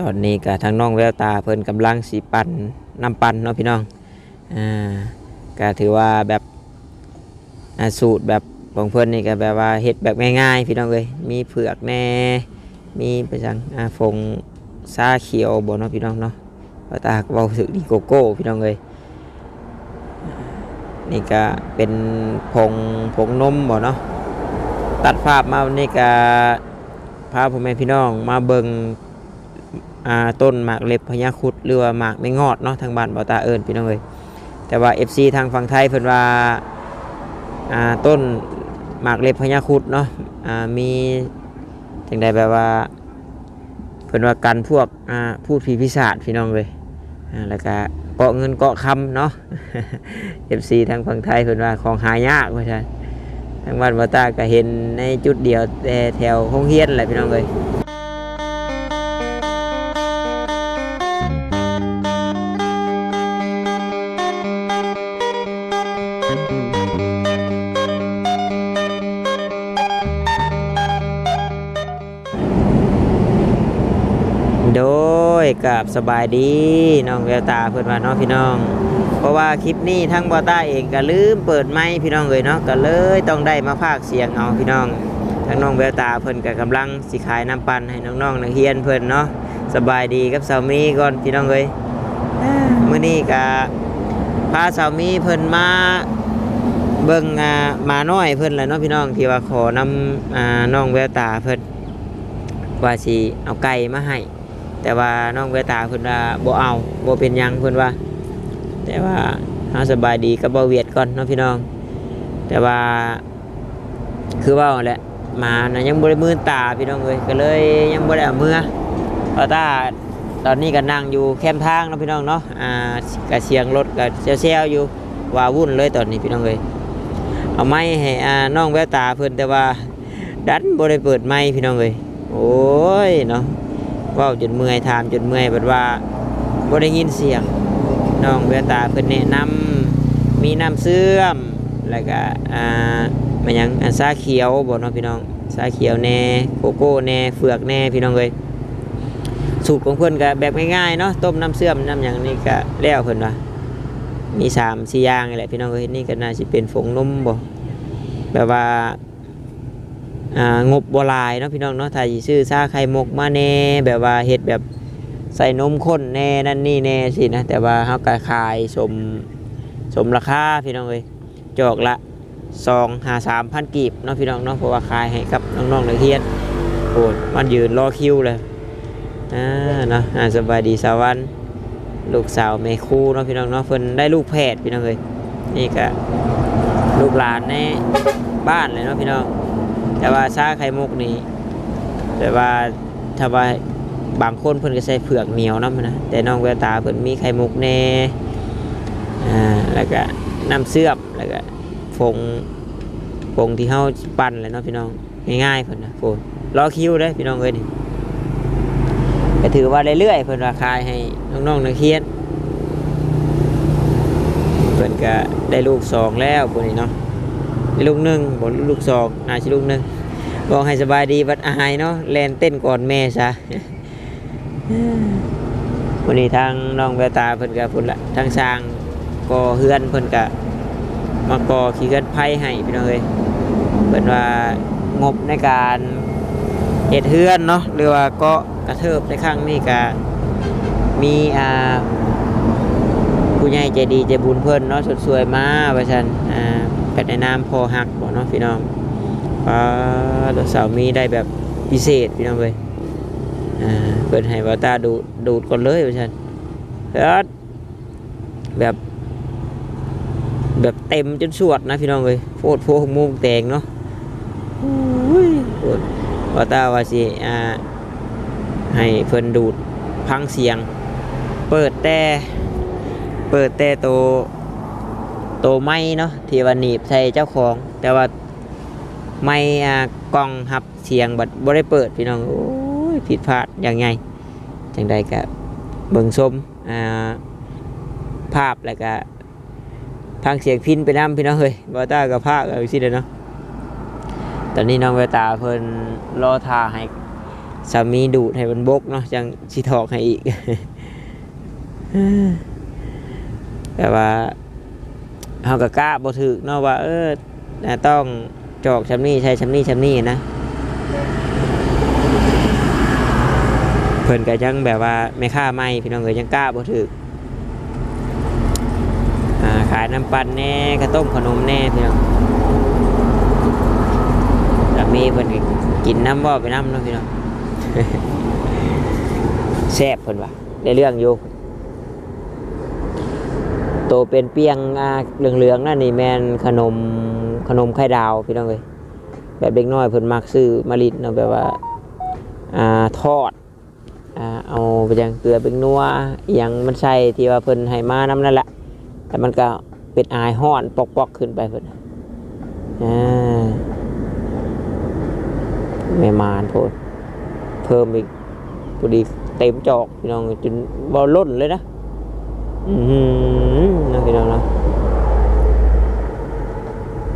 ตอนนี้ก็ทางน้องแววตาเพิ่นกำลังสิปั่นน้ำปั่นเนาะพี่น้องอ่าก็ถือว่าแบบสูตรแบบของเพิ่นนี่ก็แบบว่าเฮ็ดแบบง่ายๆพี่น้องเอ้ยมีเผือกแน่มีไปจังอ่าฟงซาเขียวบ่เนาะพี่น้องเนาะแววตาก็เว้าสึกดีโกโก้พี่น้องเอ้ยนี่ก็เป็นผงผงนมบ่เนาะตัดภาพมานนี้ก็พาพ่อแม่พี่น้องมาเบิ่ง อ่าต้นหมากเล็บพญาคุดหรือว่าหมากไม่งอดเนาะทางบ้านบ่าวตาเอิญพี่น้องเอ้ยแต่ว่า FC ทางฝั่งไทยเพิ่นว่าอ่าต้นหมากเล็บพญาคุดเนาะอ่ามีจังใดแบบว่าเพิ่นว่ากันพวกอ่าพูดผีพิศาจพี่น้องเลยอ่าแล้วก็เกาะเงินเกาะคำเนาะ FC ทางฝั่งไทยเพิ่นว่าของหายากว่าซั่นทางบ้านบ่าวตาก็เห็นในจุดเดียวแต่แถวโรงเรียนแหละพี่น้องเอ้ย โดยกับสบายดีน้องแววตาเพื่อนว่าน้องพี่น้อง เพราะว่าคลิปนี้ทั้งบอต้าเองก็ลืมเปิดไมค์พี่น้องเลยเนาะก็เลยต้องได้มาพากย์เสียงเอาพี่น้องทั้งน้องแววตาเพิ่อนก็กำลังสิขายน้ำปั่นให้น้องๆนักเรียนเพิ่อนเนาะสบายดีกับสามีก่อนพี่น้องเลยอ่ามื้อนี้ก็พาสามีเพิ่อนมาเบิ่งอ่าหมาน้อยเพิ่อนและเนาะพี่น้องที่ว่าขอนำน้องแววตาเพิ่อนว่าสิเอาไก่มาให้ แต่ว่าน้องเวตาเพิ่นว่าบ่เอาบ่เป็นหยังเพิ่นว่า แต่ว่าเฮาสบายดีกับบ่เวียดก่อนเนาะพี่น้อง แต่ว่า คือว่าแหละมานะยังบ่ได้มือตาพี่น้องเอ้ยก็เลยยังบ่ได้เอามือเพราะตาตอนนี้ก็นั่งอยู่แคมป์ทางเนาะพี่น้องเนาะอ่ากะเสียงรถก็แซวๆอยู่ว่าวุ่นเลยตอนนี้พี่น้องเอ้ยเอาไม้ให้อ่าน้องแววตาเพิ่นแต่ว่า ดันบ่ได้เปิดไม้พี่น้องเอ้ยโอ้ยเนาะ ว้าจนเมื่อยถามจนเมื่อยแบบว่าบ่ได้ยินเสียงน้องเวตาเพิ่นแนะนำมีน้ำเสื่อมแล้วก็อ่ามันยังอันซาเขียวบ่เนาะพี่น้องซาเขียวแน่โกโก้แน่เฟือกแน่พี่น้องเอ้ยสูตรของเพิ่อนก็แบบง่ายๆเนาะต้มน้ำเสื่อมน้ำหยังนี่ก็แล้วเพิ่นว่ามีสามสี่อย่างแหละพี่น้องเอ้ยนี่ก็น่าสิเป็นผงนมบ่แบบว่า อ่างบบัวลายเนาะพี่น้องเนาะถ้าสิซื้อซาไข่มกมาแน่แบบว่าเฮ็ดแบบใส่นมข้นแน่นั่นนี่แน่สินะแต่ว่าเฮาก็ขายสมสมราคาพี่น้องเอ้ยจอกละ2 5 3พันกีบเนาะพี่น้องเนาะเพราะว่าขายให้กับน้องๆนักเรียนโอ้ยมันยืนรอคิวเลยอ่าเนาะอ่าสบายดีสาวันลูกสาวแม่ครูเนาะพี่น้องเนาะเพิ่นได้ลูกแพทย์พี่น้องเอ้ยนี่ก็ลูกหลานในบ้านเลยเนาะพี่น้อง แต่ว่าชาไข่มุกนี่แต่ว่าถ้าว่าบางคนเพิ่นก็ใส่เผือกเหนียวนํนะแต่น้องแววตาเพิ่นมีไข่มุกแน่อ่าแล้วก็น้ำเสื่อมแล้วก็ฟงฟงที่เฮาปั่นเลยเนาะพี่น้องง่ายๆเพิ่นนะโฟนรอคิวเด้พี่น้องเอ้ยนี่ก็ถือว่าเรื่อยๆเพิ่นราคายให้น้องๆนักเรียนเพิ่นก็ได้ลูกสองแล้วพวกนี้เนาะ ลูกหนึ่งบนลูกสองอาชิลูกหนึ่งบอกให้สบายดีบัดอายเนาะแลนเต้นก่อนแม่ซะวันนี้ทางน้องแววตาเพิ่นกับพุ่นละทางสร้างก่อเฮือนเพิ่นกะมาก่อขี้เฮือนไผ่ให้พี่น้องเอ้ยเพิ่นว่างบในการเฮ็ดเฮือนเนาะหรือว่ากาะกระเทิบในครั้งนี้กะมีอ่าผู้ใหญ่ใจดีใจบุญเพิ่นเนาะสดสวยมาว่าซั่นอ่า เป็ดในน้ำพอหักบ่เนาะพี่น้องป้าตัวสาวมีได้แบบพิเศษพี่น้องเว้ยอ่าเพิ่นให้วาตาดูดดูดก่อนเลยว่าซั่นแล้วแบบ แบบเต็มจนสวดนะพี่น้องเว้ยโพดโพหกโมุงแตงเนาะอุ้ยโพดว่าตาว่าสิอ่าให้เพิ่นดูดพังเสียง เปิดแต่เปิดแต่โต โตวไม้เนาะที่ว่าหนีบใส่เจ้าของ แต่ว่าไม่กล้องหับเสียงบัดบ่ได้เปิดพี่น้องโอ้ยผิดพลาดอย่างไงจังใดก็เบิ่งชมอ่าภาพแล้วก็ทางเสียงพินไปนํพี่น้องเฮ้ยบ่ตากับภาคเอาสิเด้เนาะตอนนี้น้องเวตาเพิ่นรอทาให้สามีดูดให้มันบกเนาะจังสิถอกให้อีกแต่ว่า เฮาก็กล้าบ่ถึกเนาะว่า เออต้องจอกชำนี้ใช้ชำนี้ชำนี้นะเพิ่นก็ยังแบบว่าไม่ค่าไม่พี่น้องเอ้ยยังกล้าบ่ถึกอ่าขายน้ำปั่นแน่ข้าต้มขนมแน่พี่น้องสามีเพิ่นกินน้ำบ่ไปน้ำเนาะพี่น้องแซ่บเพิ่นว่าได้เรื่องอยู่ โตเป็นเปียงอ่าเหลืองๆนั่นนี่แมนขนมขนมไข่ดาวพี่น้องเอ้ยแบบเด็กน้อยเพิ่นมักซื้อมาลิดเนาะแบบว่าอ่าทอดอ่าเอาไปจังเกลือเป็นนัวอหยังมันใส่ที่ว่าเพิ่นให้มานํนั่นแหละแต่มันก็เป็นอายห้อนปอกๆขึ้นไปเพิ่นอ่าแม่มานโพดเพิ่มอีกพอดีเต็มจอกพี่น้องจนบ่ล้นเลยนะ อืมนะพี่น้องเนาะ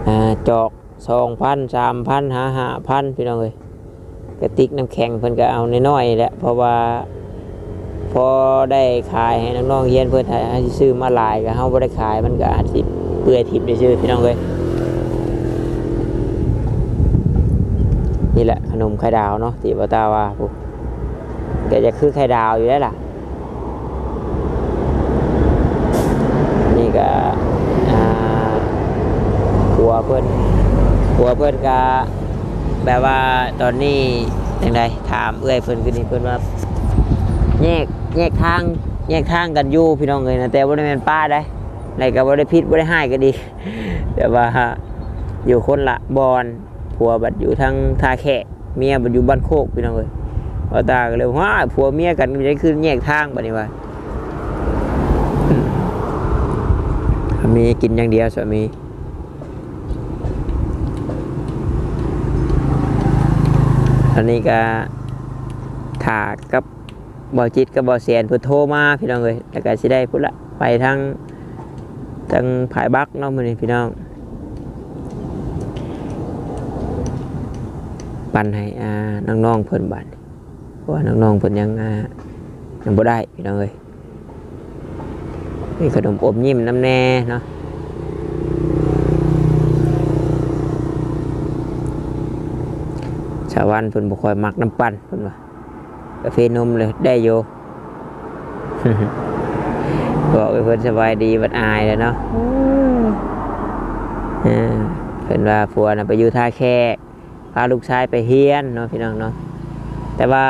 อ่าจอกสองพันสามพันหาห้าพันพี่น้องเลยกระติกน้ำแข็งเพิ่นก็เอาน้อยๆแหละเพราะว่าพอได้ขายให้น้องๆเฮียนเพิ่อนให้ซื้อมาหลายก็เฮาบ่ได้ขายมันก็อาจสิเปื่อยทิพย์ได้ซื้อพี่น้องเลยนี่แหละขนมไข่ดาวเนาะที่บ่ตาว่าปุ๊บก็จะคือไข่ดาวอยู่แล้วล่ะ นี่ก็อ่าหั วเพิ่นหัวเพิ่นก็แบบว่าตอนนี้ยังไงถามเอื้อยเพิ่นคือนี่เพิ่นว่าแยกแยกทางแยกทางกันอยู่พี่น้องเลยนะแต่บ่าได้แม่นป้าได้อะไรก็บ่ได้พิษบ่ได้ให้ก็ดี แต่ว่าอยู่คนละบอนผัวบัดอยู่ทางท่าแขกเมียบัดอยู่บ้านโคกพี่น้องเลยพอตาก็เลยว่าผัวเมียกันมันจะขึ้นแยกทางบัดนี้ว่ามีกินอย่างเดียวสามี ตอนนี้ก็ถากับบอจิตกับบอเสียนพื่อโทรมาพี่น้องเลยแล้วก็สิได้พุ่นละไปทางทางผายบักเนาะมือนี้พี่น้องปันให้อ่าน้องๆเพิ่นบัดเพราะว่าน้องๆเพิ่นยังอ่ายังบ่ได้พี่น้องเลยมีขนมอบยิ้มน้ำแน่เนาะ ชาววันเพิ่นบ่ค่อยมักน้ำปั่นเพิ่นว่ากาแฟนมเลยได้อยู่บอกให้เพิ่นสบายดีบัดอายแล้วเนาะเออเพิ่นว่าผัวน่ะไปอยู่ท่าแค่พาลูกชายไปเฮียนเนาะพี่น้องเนาะแต่ว่า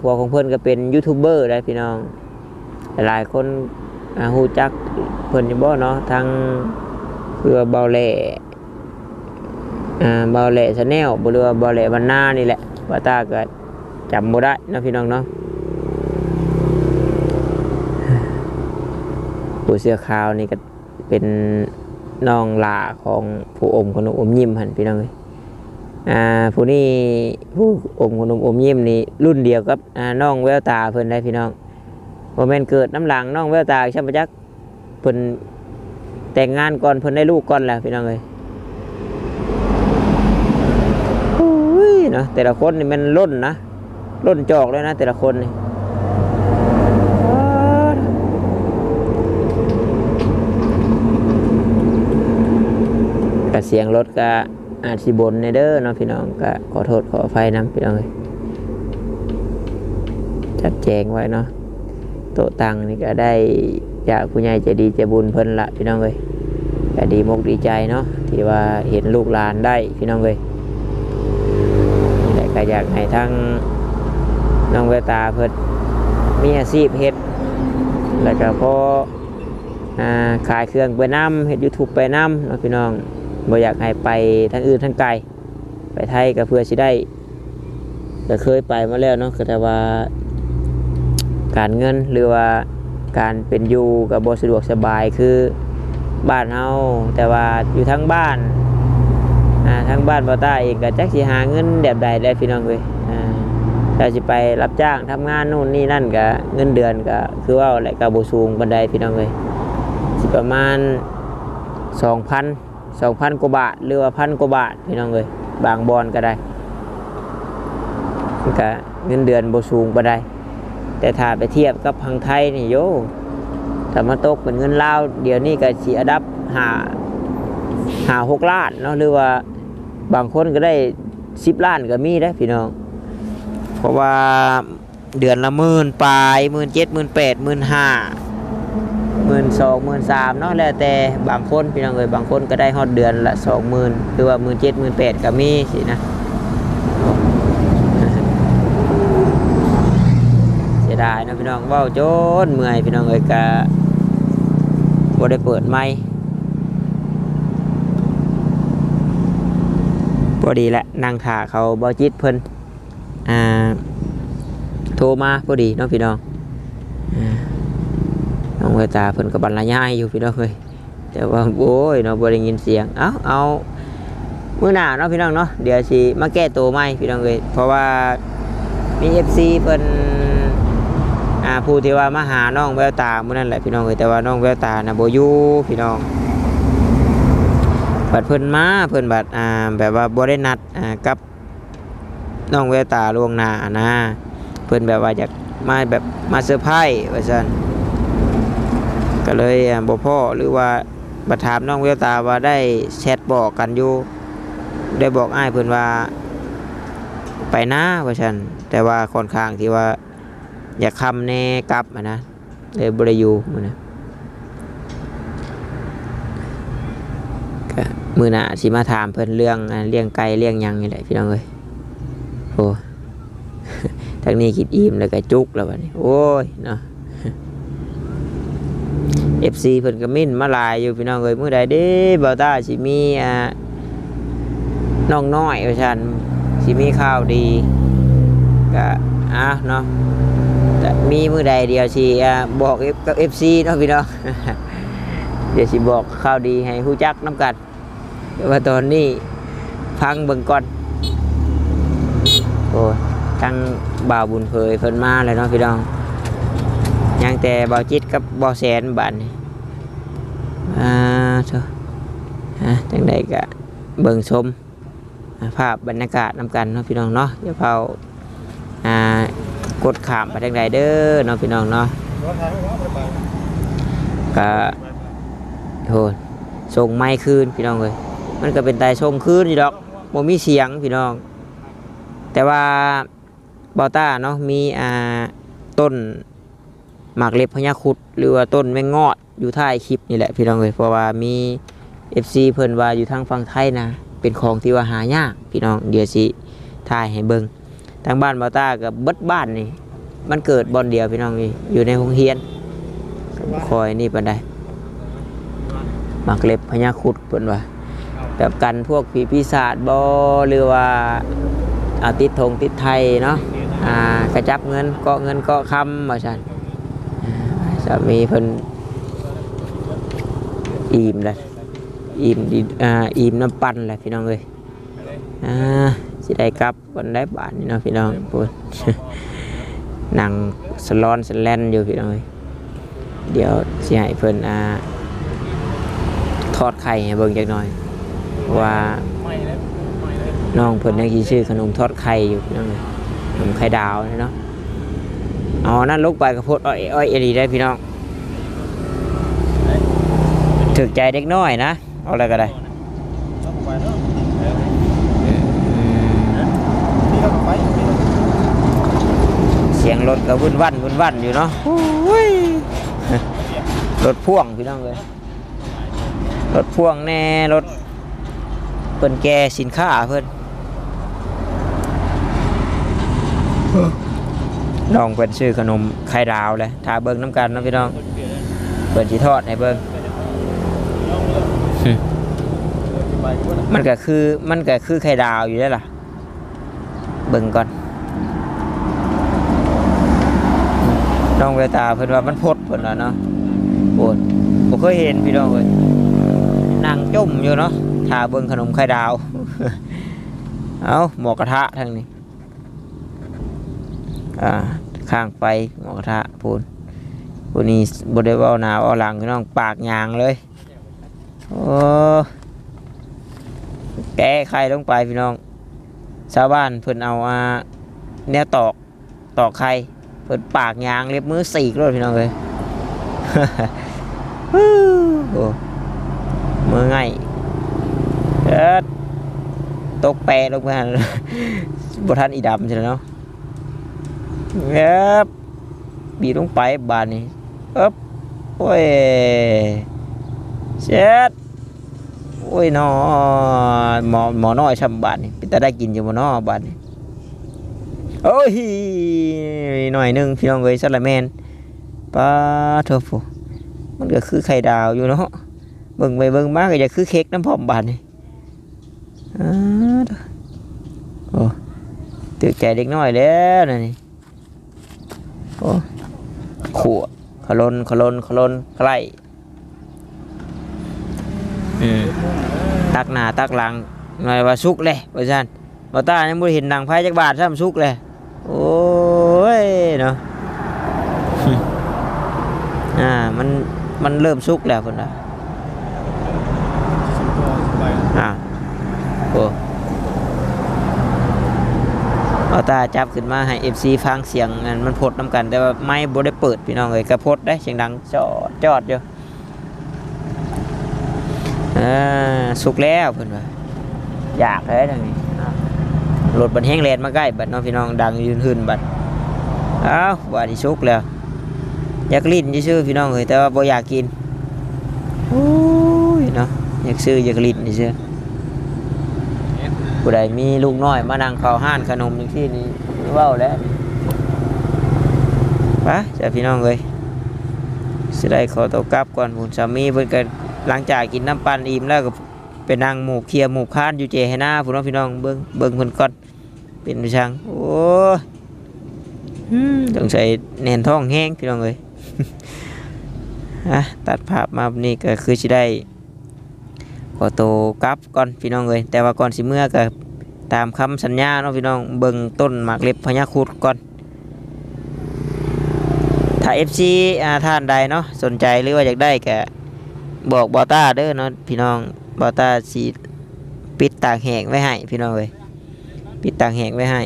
ผัวของเพิ่นก็เป็นยูทูบเบอร์ได้พี่น้อง หลายๆคนอ่าฮู้จักเพิ่นอยู่บ่เนาะทางเรือเบาแหล่ อ่าเบาแหล่ชาแนลบรือว่าเบาแหล่วันนานี่แหละว่าตาก็จำบ่ได้นะพี่น้องเนาะผู้เสื้อขาวนี่ก็เป็นน้องหลาของผู้อมขนมอมยิ้มหันพี่น้องเอ้ยอ่าผู้นี้ผู้อมขนมอมยิ้มนี่รุ่นเดียวกับอ่าน้องแววตาเพิ่นได้พี่น้องบ่แม่นเกิดน้ำหลังน้องแววตาช่างประจักษ์เพิ่นแต่งงานก่อนเพิ่นได้ลูกก่อนแล้วพี่น้องเอ้ยโอ้ยเนะแต่ละคนนี่มันล้นนะล้นจอกเลยนะ แต่ละคนนี่ก็เสียงรถก็อาจสิบนในเด้อเนาะพี่น้องก็ขอโทษขออภัยนํพี่น้องเอ้ยจัดแจงไว้เนาะโตตังนี่ก็ได้จากผู้ใหญ่ใจดีใจบุญเพิ่นละพี่น้องเอ้ยก็ดีมกดีใจเนาะที่ว่าเห็นลูกหลานได้พี่น้องเอ้ย อยากให้ทั้งน้องเวตาเพิ่นมีอาชีพเฮ็ด แล้วก็พออ่าขายเครื่องไปน้ำเฮ็ดยูทูบไปน้ำเนาะพี่น้องบ่อยากให้ไปทั้งอื่นทั้งไกล ไปไทยก็เพื่อสิได้ก็เคยไปมาแล้วเนาะคือแต่ว่าการเงินหรือว่าการเป็นอยู่กับบสะดวกสบายคือบ้านเฮาแต่ว่าอยู่ทั้งบ้าน อ่าทั้งบ้านบ่าวต้าเองก็จักสิหาเงินแบบใดได้พี่น้องเว้ยอ่าถ้าสิไปรับจ้างทำงานนู่นนี่นั่นก็เงินเดือนก็คือว่าแหละก็บ่สูงปานใดพี่น้องเว้ยสิประมาณ 2,000 2,000กว่าบาทหรือว่าพันกว่าบาทพี่น้องเว้ยบางบอนก็ได้คมันก็เงินเดือนบ่สูงบ่ได้ แต่ถ้าไปเทียบกับพังไทยนี่โยถ้ามาตกเป็นเงินลาวเดี๋ยวนี้ก็สิอันดับหาหาหกล้านเนาะหรือว่า บางคนก็ได้สิบล้านก็มีได้พี่น้อง เพราะว่าเดือนละหมื่นปลายหมื่นเจ็ดหมื่นแปดหมื่นห้าหมื่นสองหมื่นสามเนาะแล้วแต่บางคนพี่น้องเอ้ยบางคนก็ได้ฮอดเดือนละสองหมื่นหรือว่าหมื่นเจ็ดหมื่นแปดก็มีสินะเสียดายนะพี่น้องเว้าโจนเมื่อยพี่น้องเอ้ยกะบ่ได้เปิดไมค์พ อดีแหละนั่งถาเขาบอจิตเพิ่นอ่าโทรมาพอดีเนาะพี่น้องน้องเวตาเพิ่นกับบรรยายอยู่พี่น้องเอ้ยแต่ว่าโอ้ยเนาะบ่ได้ยินเสียงเอ้าเอามื้อหน้าเนาะพี่น้องเนาะเดี๋ยวสิมาแก้ตัวใหม่พี่น้องเอ้ยเพราะว่ามีเอฟซีเพิ่นอ่าผู้ที่ว่ามาหาน้องแววตามื้อนั้นแหละพี่น้องเอ้ยแต่ว่าน้องแววตาน่ะบ่อยู่พี่น้อง บัดเพิ่นมาเพิ่นบัดอ่าแบบว่าบ่ได้นัดอ่ากับน้องแววตาล่วงหน้านะเพิ่นแบบว่าอยากมาแบบมาเซอร์ไพรส์ว่าซั่นก็เลยอ่าบ่อหรือว่าบัดถามน้องแววตาว่าได้แชทบอกกันอยู่ได้บอกอ้ายเพิ่นว่าไปหน้าว่าฉันแต่ว่าค่อนข้างที่ว่าอยากคำแน่กลับนะเลยบริยูมือนะก็ มือหน้าสิมาถามเพิ่นเรื่องเลี้ยงไก่เลี้ยงยังนี่แหละพี่น้องเอ้ยโอ้ทางนี้คิดอิ่มแล้วก็จุกแล้ววันนี้ โอ้ยเนาะ FC เพิ่นก็มิ่นมาลายอยู่พี่น้องเอ้ยมื้อใดเด้บาวตาสิมีอ่าน้องน้อยว่าซั่นสิมีข่าวดีก็อะเนาะแต่มีมือใดเดียวสิอ่าบอก F กับ FC เนาะพี่น้องเดี๋ยวสิบอกข่าวดีให้ฮู้จักน้ำกัน ว่าตอนนี้พังเบิ่งก่อนโอ้ทั้งบ่าวบุญเผยเพิ่นมาเลยเนาะพี่น้องยังแต่บ่าวจิตกับบ่าวแสนบันี้อ่าเถอะอะจังใดก็เบิ่งชมภาพบรรยากาศนำกันเนาะพี่น้องเนาะอย่าเผาอ่ากดขามไปทางใดเด้อเนาะพี่น้องเนาะก็โหส่งไม้คืนพี่น้องเลย มันก็เป็นแต่ส่งคืนอยู่ดอกบ่มีเสียงพี่น้อง แต่ว่าบอต้าเนาะมีอ่าต้นหมากเล็บพญาคุด หรือว่าต้นแมงงอดอยู่ท้ายคลิปนี่แหละพี่น้องเลยเพราะว่ามี FC เพิ่นว่าอยู่ทางฝั่งไทยนะ เป็นของที่ว่าหายากพี่น้องเดี๋ยวสิถ่ายให้เบิงทางบ้านบาต้ากับเบิดบ้านนี่มันเกิดบอนเดียวพี่น้องนี่อยู่ในโรงเรียนคอยนี่ปันไดหมักเล็บพญาคุดเพิ่นว่า แบบกันพวกผีปีศาจบอหรือว่าอาติดธงติดไทยเนาะอ่ากระจับเงินเกาะเงินเกาะคำมาชันอ่าสามีเพิ่นอิ่มเลยอิ่มดีอ่าอิ่มน้ำปั่นแหละพี่น้องเอ้ยอ่าสิได้กลับวันได้บาทนี่เนาะพี่น้องพูดนั่งสลอนสแลนอยู่พี่น้องเอ้ยเดี๋ยวสิให้เพิ่นอ่าทอดไข่ให้เบิ่งจักหน่อย ว่าน้องเพิ่นยังสิชื่อขนมทอดไข่อยู่พี่นเอ้ยขนมไข่ดาวเนาะอ๋อนั่นลกไปกระพดอ้อยอ้อยเอรีได้พี่น้องถึกใจเด็กน้อยนะเอาอะไรก็ได้เสียงรถก็วุ่นวันวุ่นวันอยู่เนาะรถพ่วงพี่น้องเลยรถพ่วงแน่รถ เพิ่นแกสินค้าเพิ่นน้องเพิ่นซื้อขนมไข่ดาวเลยทาเบิ้งน้ำกันเนาะพี่น้องเพิ่นสิทอดให้เบิ้งมันก็คือมันก็คือไข่ดาวอยู่ได้อล่ะ เบิ่งก่อนน้องเวตาเพิ่นว่ามันพดเพิ่นว่าเนาะโอ้ยบ่เคยเห็นพี่น้องเอ้ยนั่งจุ่มอยู่เนาะ ทาเบิ่งขนมไข่ดาว เอาหมอกระทะทางนี้ อ่า ข้างไปหมอกระทะพูนพูนนี้บ่ได้เว้าหนาเว้าหลังพี่น้องปากยางเลย โอ้แก้ไข่ลงไปพี่น้อง ชาวบ้านเพิ่นเอาอ่าแนวตอกตอกไข่เปิดปากยางเล็บมือสีกเลยพี่น้องเลยโอ้มือง่าย ตกแปรลงมาบทันอีดำใช่ไหมเนาะเอ็บบีลงไปบานนี้เอ๊บโอ้ยเช็ดโอ้ยนอหมอหมอน้อยชำบานนี่เป็นแต่ได้กินอยู่หมอนอบานนี่โอ้ยหน่อยนึงพี่น้องเอ้ยสละแมนปลาเถอะฟูมันก็คือไข่ดาวอยู่เนาะเบิ่งไปเบิ่งมาก็จะคือเค้กน้ำพร้อมบานนี่ โอ้ตื่นใจเด็กน้อยแล้วนะนี่โอ้ขัวขลนขลนขลนใกล้อืมตักหน้าตักหลังหน่อยว่าสุกเลยว่าซั่นบ่ตายังบ่ได้เห็นหนังไผจักบาทซ้ำสุกเลยโอ้ยเนาะอ่ามันมันเริ่มสุกแล้วพุ่นน่ะอ่าโอ้ เอาตาจับขึ้นมาให้ FC ฟังเสียงอันมันพดนํกัน แต่ว่าไม้บ่ได้เปิดพี่น้องเอ้ยกระพดได้เสียงดังจอดจอดอยู่อ่าสุกแล้วเพิ่นว่าอยากเลยทางนี้รถบันแห้งแลนมาใกล้บัดน้องพี่น้องดังยืนหืนบัดเอ้าวบาดนีชุกแล้วอยากลิ้นชื่อพี่น้องเลยแต่ว่าบ่อยากกินโอ้ยเนาะอยากซื้ออยากลิ้นชื่อ ผู้ใดมีลูกน้อยมานั่งเข้าห้านขนมอย่างที่นี่เว้าแล้วไปจ้ะพี่น้องเลยสิได้ขอตัวกลับก่อนคุณสามีเพิ่นก็หลังจากกินน้ำปั่นอิ่มแล้วก็ไปนั่งหมูเคียหมูค้านอยู่เจให้หน้าพี่น้องพี่น้องเบิ้งเบิ้งเพิ่นก่อนเป็นช่างโอ้ยต้องใส่แน่นท้องแห้งพี่น้องเลยอะตัดภาพมาบนี่ก็คือสิได้ ขอโตวกลับก่อนพี่น้องเลยแต่ว่าก่อนสิเมื่อก็ตามคำสัญญาเนาะพี่น้องเบิ้งต้นหมากเล็บพญาคุดก่อนถ้า FC อ่าท่านใดเนาะสนใจหรือว่าอยากได้ก็บอกบอต้าเด้อเนาะพี่น้องบอต้าสีปิดตากแหกไว้ให้พี่น้องเลยปิดตากแหกไว้ให้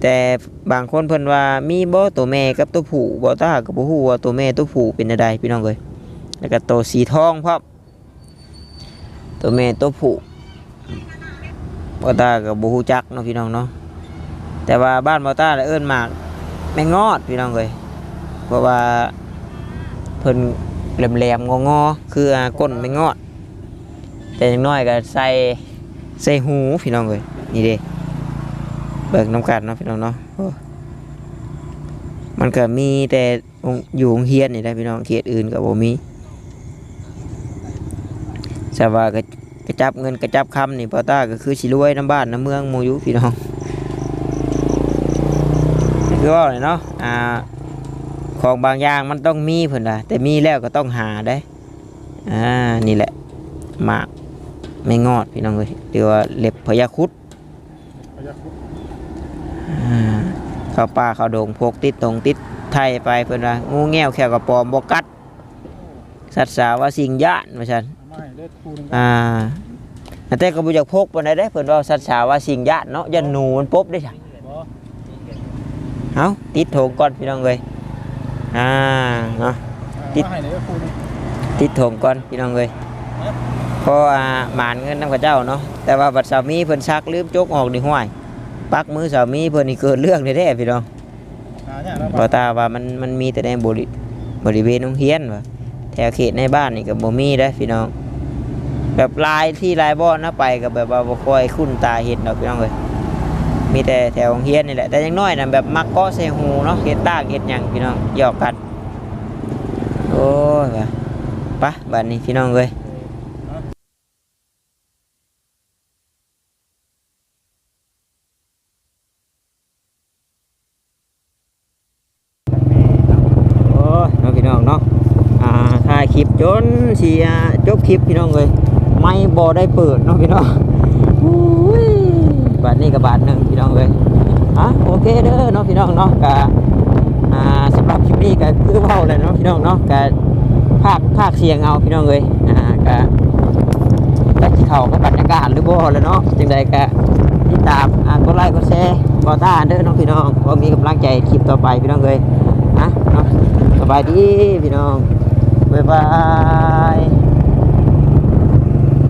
แต่บางคนเพิ่นว่ามีบ่ตัวแม่กับตัวผู้บอต้ากับบ่ฮู้ว่าตัวแม่ตัวผู้เป็นอะไรพี่น้องเลยแล้วก็ตัวสีทองพร้อม ตัวแม่ตัวผู้บอตากับบ่ฮู้จักเนาะพี่น้องเนาะแต่ว่าบ้านบอตาน่ะเอิ้นหมากแมงงอดพี่น้องเลยเพราะว่าเพิ่นแหลมๆงอๆคืออาก้นแมงงอด แต่อย่างน้อยก็ใส่ใส่หูพี่น้องเลยนี่เด้เบิกน้ำกันเนาะพี่น้องเนาะมันก็มีแต่อยู่โรงเฮียนนี่ได้พี่น้องเขตอื่นก็บ่มี แต่ว่าก็กระจับเงินกระจับคำนี่พอตาก็คือสิรวยน้ำบ้านน้ำเมืองหมูอยุพี่น้องคือว่าเลยเนาะอ่าของบางอย่างมันต้องมีเพิ่นล่ะแต่มีแล้วก็ต้องหาได้อ่านี่แหละหมากไม่งอดพี่น้องเลยเรียกว่าเล็บพญาครุดอ่าเข้าป่าเข้าดงพกติดตรงติดไทยไปเพื่อนว่างูแง่วแขวกระปอมบกัด สัตว์สาว่าสิ่งยานมาชัน ไม่เลือดคูหนึงอ่าแต่ก็บุจักพกปานใดได้เพื่อนว่าสัตว์สาว่าสิ่งยานเนาะยันหนูมันปบได้จ้ะบ่เอาติดโถงก่อนพี่น้องเลยอ่าเนาะติดมาให้เลือดคูหนึงติดโถงก่อนพี่น้องเลยเพราะอ่าหมานเงินน้ำกับเจ้าเนาะแต่ว่าบัดสามีเพิ่นชักลืมจกออกนี่ห้วยปักมือสามีเพิ่นนี่เกิดเรื่องแท้ๆพี่น้องหาเนี่ยแล้วบ่ตาว่ามันมันมีแต่ในบริบริเวณโรงเรียนว่า แถวเขตในบ้านนี่กับบ่มีได้พี่น้อง แบบลายที่ลายบ่อนนะไปกับแบบว่าบ่ค่อยคุ้นตาเห็นดอกพี่น้องเลยมีแต่แถวเฮียนนี่แหละแต่ยังน้อยนะแบบมักเกาะใส่หูเนาะเฮ็ดตากเฮ็ดหยังพี่น้องหยอกกัน โอ้ยว่ะไปะบัดนี้พี่น้องเอ้ย โอ้ยน้องพี่น้องเนาะ อ่าถ่ายคลิป จนเสียจบคลิปพี่น้องเลยไม่บอได้เปิดเนาะพี่น้องบาทนี้กับบาทหนึ่งพี่น้องเลยอะโอเคเด้อเนาะพี่น้องเนาะกะอ่าสำหรับคลิปนี้ก็คือเว้าเลยเนาะพี่น้องเนาะกะภาคภาคเสียงเอาพี่น้องเลยอ่ากะกะที่เขากับบรรยากาศหรือบ่แล้วเนาะจังใดกะติดตามอ่ากดไลค์กดแชร์บอต้าเด้อน้องพี่น้องพอมีกำลังใจคลิปต่อไปพี่น้องเลยนะเนาะสบายดีพี่น้อง bye bye